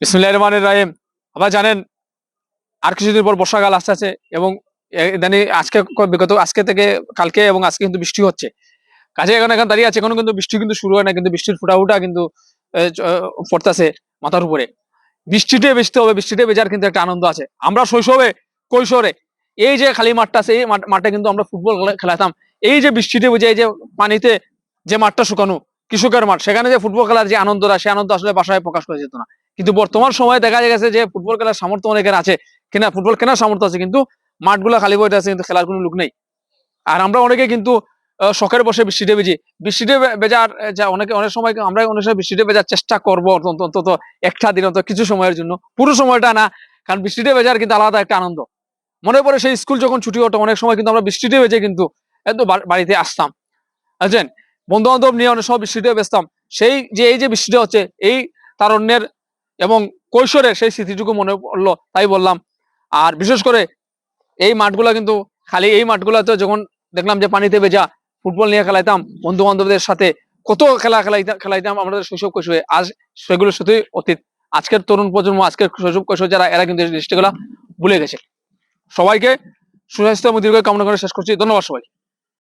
বিসমুল্লাহ রহমানের রাহিম। আবার জানেন, আর কিছুদিন পর বর্ষাকাল আসতে আছে এবং ইদানি আজকে বিগত আজকে থেকে কালকে এবং আজকে কিন্তু বৃষ্টি হচ্ছে। কাজে এখন এখন দাঁড়িয়ে আছে, এখনও কিন্তু বৃষ্টি কিন্তু শুরু হয় না, কিন্তু বৃষ্টির ফুটা ফুটা কিন্তু পড়তেছে মাথার উপরে। বৃষ্টিতে বৃষ্টি হবে, বৃষ্টিতে বেজার কিন্তু একটা আনন্দ আছে। আমরা শৈশবে, কৈশোরে, এই যে খালি মাঠটা আছে, এই মাঠ- কিন্তু আমরা ফুটবল খেলা- খেলাতাম। এই যে বৃষ্টিতে বুঝে এই যে পানিতে যে মাঠটা শুকানো কৃষকের মাঠ। সেখানে যে ফুটবল খেলার যে আনন্দটা সে আনন্দ আসলে বাসায় প্রকাশ করা যেত না। কিন্তু বর্তমান সময়ে দেখা গেছে যে ফুটবল খেলার সামর্থ্য অনেকের আছে। কিনা, ফুটবল কেনার সামর্থ্য আছে, কিন্তু মাঠগুলো খালি বইটা আছে, কিন্তু খেলার কোনো লোক নেই। আর আমরা অনেকে কিন্তু শখের বসে বৃষ্টিতে বেজি বৃষ্টিতে বেজার যা অনেকে, অনেক সময় আমরা অনেক সময় বৃষ্টিতে বেজার চেষ্টা করব অন্তত একটা দিন, অন্তত কিছু সময়ের জন্য। পুরো সময়টা না, কারণ বৃষ্টিতে বেজার কিন্তু আলাদা একটা আনন্দ। মনে পড়ে সেই স্কুল যখন ছুটি হতো, অনেক সময় কিন্তু আমরা বৃষ্টিতে বেজে কিন্তু একদম বাড়িতে আসতাম। বুঝছেন? বন্ধু বান্ধব নিয়ে অনেক সময় বৃষ্টিতে বেচতাম সেই যে, এই যে বৃষ্টিটা হচ্ছে, এই তারণ্যের এবং কৈশোরের সেই স্মৃতিটুকু মনে পড়ল, তাই বললাম। আর বিশেষ করে এই মাঠগুলা কিন্তু খালি এই মাঠগুলাতে যখন দেখলাম যে পানিতে ভেজা ফুটবল নিয়ে খেলাইতাম বন্ধু বান্ধবদের সাথে কত খেলা খেলাইতাম খেলাইতাম, আমাদের শৈশব কৈশোরে। আজ সেগুলো শুধুই অতীত। আজকের তরুণ প্রজন্ম, আজকের শৈশব কৈশোর যারা, এরা কিন্তু দৃষ্টিগুলা ভুলে গেছে। সবাইকে সুস্বাস্থ্য এবং দীর্ঘ কামনা করে শেষ করছি। ধন্যবাদ সবাই